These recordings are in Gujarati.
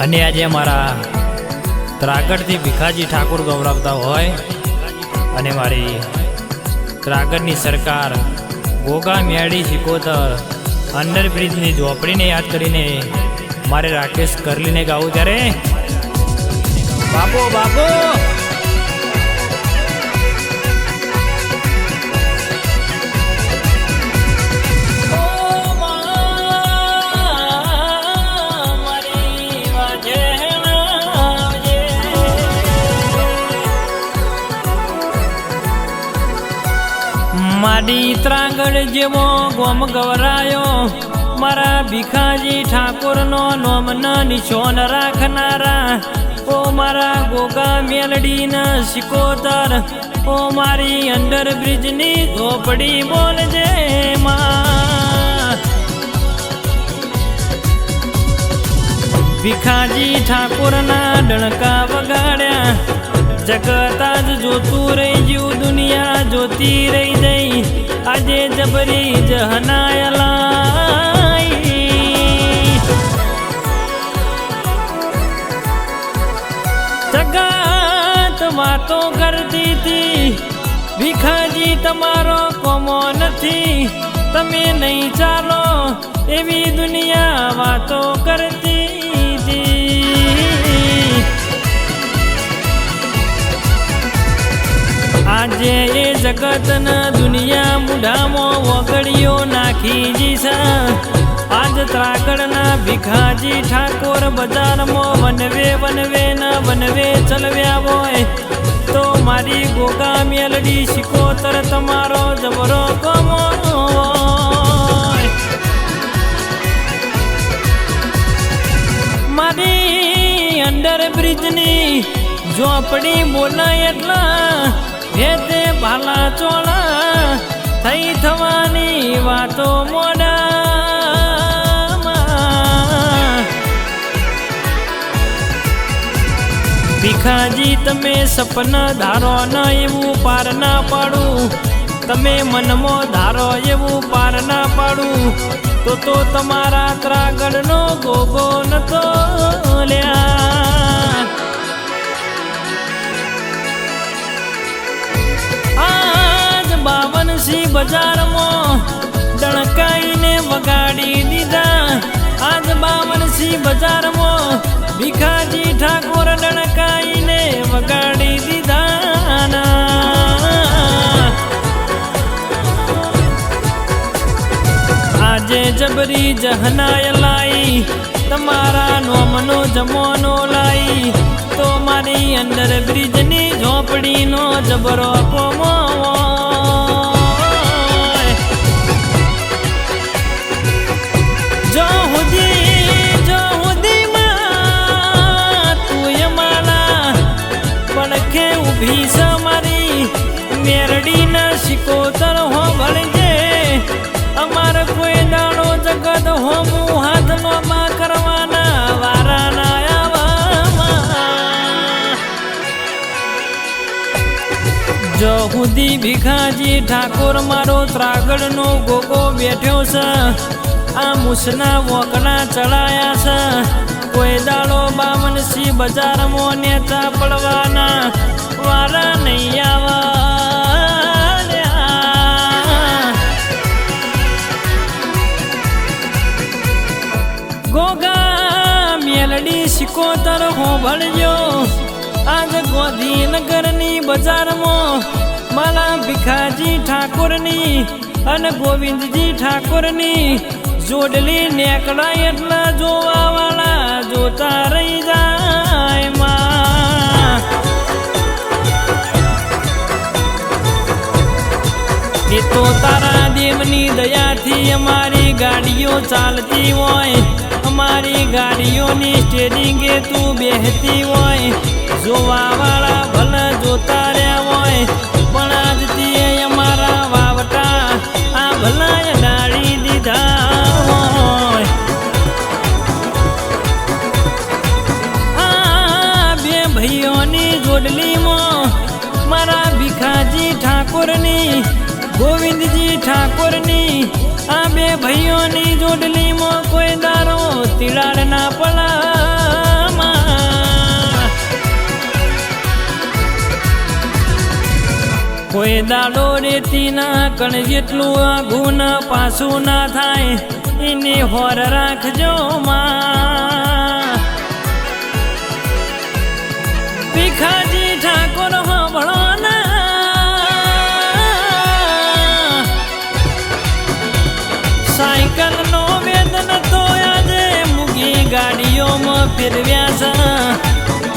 અને આજે મારા ત્રાગડથી ભીખાજી ઠાકોર ગૌરવતા હોય અને મારી ત્રાગડની સરકાર ગોગા મેળી શિકોતર અંડરબ્રિજની ઝોપડીને યાદ કરીને મારે રાકેશ કરલીને ગાવું ત્યારે? બાપો બાપો! માડી ત્રાંગડ જેવો ગોમ ગવરાયો. મારા ભીખાજી ઠાકોરનો નોમના નિશોન રાખનારા. ઓ મારા ગોગા મેલડીના સિકોતર, ઓ મારી અંડર બ્રિજની ઝોપડી બોલજે માં. ભીખાજી ઠાકોરના ડણકા વગાડ્યા. જગત જ જોતું રહી જ્યું દુનિયા જોતી રહી જઈ. આજે જબરી જહનાયલા જગત વાતો કરતી હતી. ભીખાજી તમારો કોમો નથી. તમે નહીં ચાલો એવી દુનિયા વાતો કરતી જગતના દુનિયા મુઢામાં વગડીઓ નાખી જીસા. આજ ત્રાકડના ભીખાજી ઠાકોર બજારમાં વનવે વનવે ના વનવે ચલવ્યા હોય. તો મારી ગોગા મેલડી શિકોતર તમારો જબરો કમો મારી અંડર બ્રિજની ઝોપડી બોલાય એટલા. ભેતે ભાલા ચોળા થઈ થવાની વાતો મોડામાં ભીખાજી, તમે સપના ધારો ન એવું પાર ના પાડું. તમે મનમાં ધારો એવું પાર ના પાડું. તો તો તમારા ત્રાગડનો ગોગો નતો લ્યા. બાવન બજારમાં ડણકાઈને વગાડી દીધા. આજ બાવનસી બજારમાં ભીખાજી ઠાકોર ડણકાઈને વગાડી દીધા. આજે જબરી જહનાય લાઈ, તમારા નોમનો જમોનો લાઈ. તો મારી અંદર બ્રિજની ઝોપડીનો જબરો કોમો જો ભીખાજી ઠાકોર મારો ત્રાગડનો ગોગો બેઠ્યો છે. આ મૂસના વોકણા ચડાયા છે. કોઈ દાડો બાવન સી બજારમાં નેતા પડવાના. વારા નહીં આવા ગોગા મેલડી સિકોતર હોભળજો આજ ગોધીનગરની બજારમાં માલા ભીખાજી ઠાકોરની અને ગોવિંદજી ઠાકોરની જોડલી નેકડા એટલા જોવા વાળા જોતા રહી જાય માં. એ તો તારા દેવની દયાથી અમારી ગાડીઓ ચાલતી હોય, અમારી ગાડીઓની સ્ટેરિંગે તું બેહતી હોય જોવા ડોડલીમાં મારા ભીખાજી ઠાકોરની, ગોવિંદજી ઠાકોરની, આ બે ભાઈઓની જોડલીમાં કોઈ દારો તિરાડ પલામાં. કોઈ દાડો રેતી ના કણ જેટલું આઘું ના પાછું ના થાય, એને હોર રાખજો મા. ભીખાજી ઠાકોર હોબળો સાયકલ નો વેદન તો આજે મૂકી ગાડીઓમાં ફેરવ્યા છે.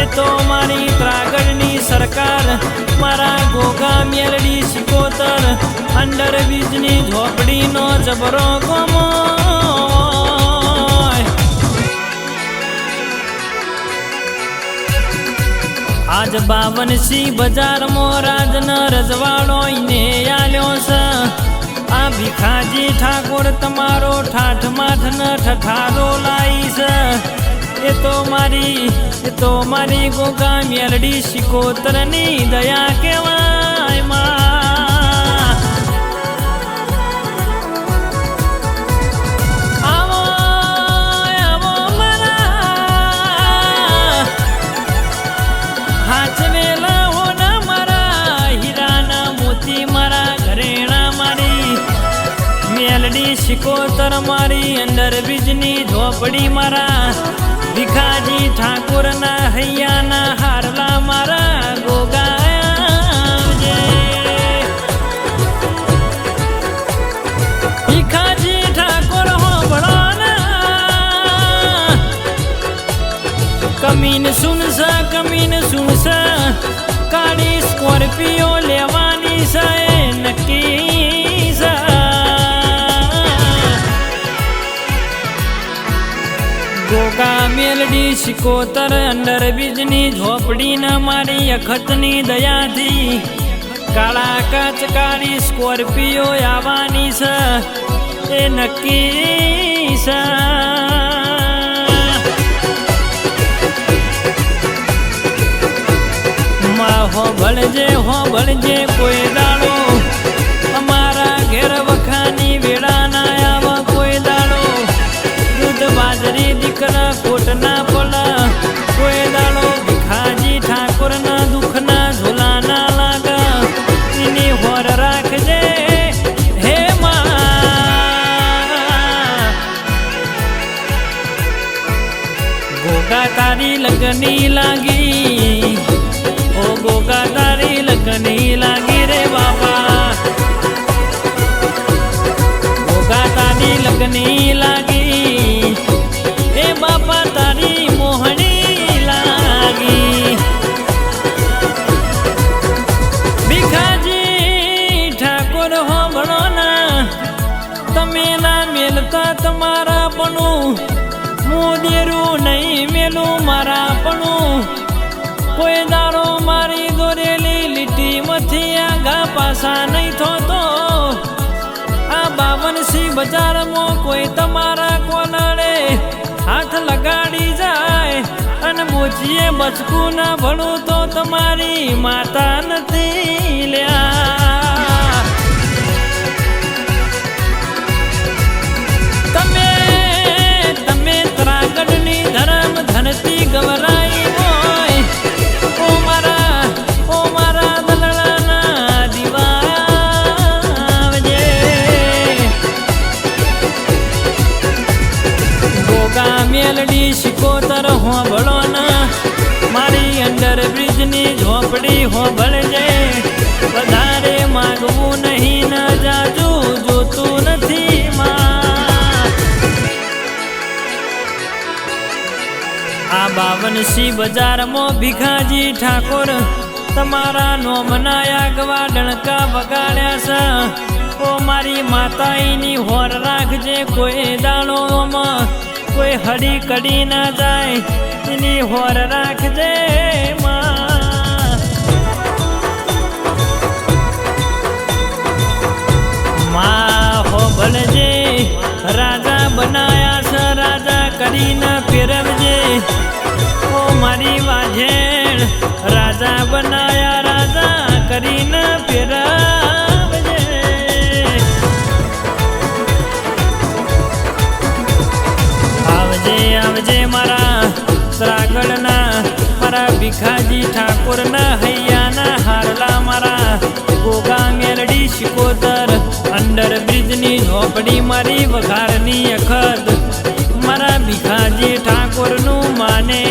એ તો મારી ત્રાગડની સરકાર, મારા ગોગા મેલડી સિકોતર, અંડર બીજની ઝોપડીનો જબરો ગમો. આજ બાવન સી બજારમાં રાજનો રજવાડો ને આલ્યો છે આ ભીખાજી ઠાકોર તમારો ઠાઠ માઠ ન ઠઠારો લાઈ છે એ તો મારી, એ તો મારી ગોગા મેલડી શિકોતરની દયા કહેવાય શિકોતર મારી અંદર બીજની ઝોપડી મારા. ભીખાજી ઠાકોરના હૈયાના હારલા મારા ભીખાજી ઠાકોર હો કમીન સુનસા કમીન સુનસા કાળી સ્કોર્પિયો લેવાની મેલડી શિકોતર અંડર બીજની ઝોપડી ન મારી અખતની દયાથી. કાળા કાચ કાળી સ્કોર્પિયો આવવાની છે એ નક્કી છે હો ભળજે હો ભળજે કોઈ દાડો, અમારા ઘેર વખાની વેળા બાજરી દીકરા તમે ના મેલતા તમારા પણું. મોદેરું નહીં મેલું મારા પણું. કોઈ દાડો મારી દોરેલી લીટી મથી આગા પાસા નહીં થતો. આ બાવનસી બજારમાં કોઈ તમારા કોનાડે હાથ લગાડી જાય. અને મોચીએ બચકું ના ભણું તો તમારી માતા નથી લ્યા. ધરમ ધનતી ગવરાઈ હોય. ઓ મારા ઓ મારા દલડાના દીવાજે ગોગા મેલડી શિકોતર હોંભળો ના મારી અંદર બ્રિજની ઝોપડી હોંભળજે આ બાવન સી બજારમાં ભીખાજી ઠાકોર તમારા નોમનાયા ગવા ડણકા વગાડ્યા છે ઓ મારી માતાઈની હોર રાખજે કોઈ દાણોમાં, કોઈ હડી કડી ના જાય, એની હોર રાખજે માં. હો ભણજે રાજા બનાયા છે રાજા કરીને ફેરવજે. મારી વાજેણ રાજા બનાયા રાજા કરીને ફેરાવજે. આવજે મારા શ્રાગળના મારા ભીખાજી ઠાકોરના હૈયાના હારલા મારા ગોગા મેલડી શિકોતર, અંડર બ્રિજની ઝોપડી મારી વઘારની અખત મારા ભીખાજી ઠાકોરનું માને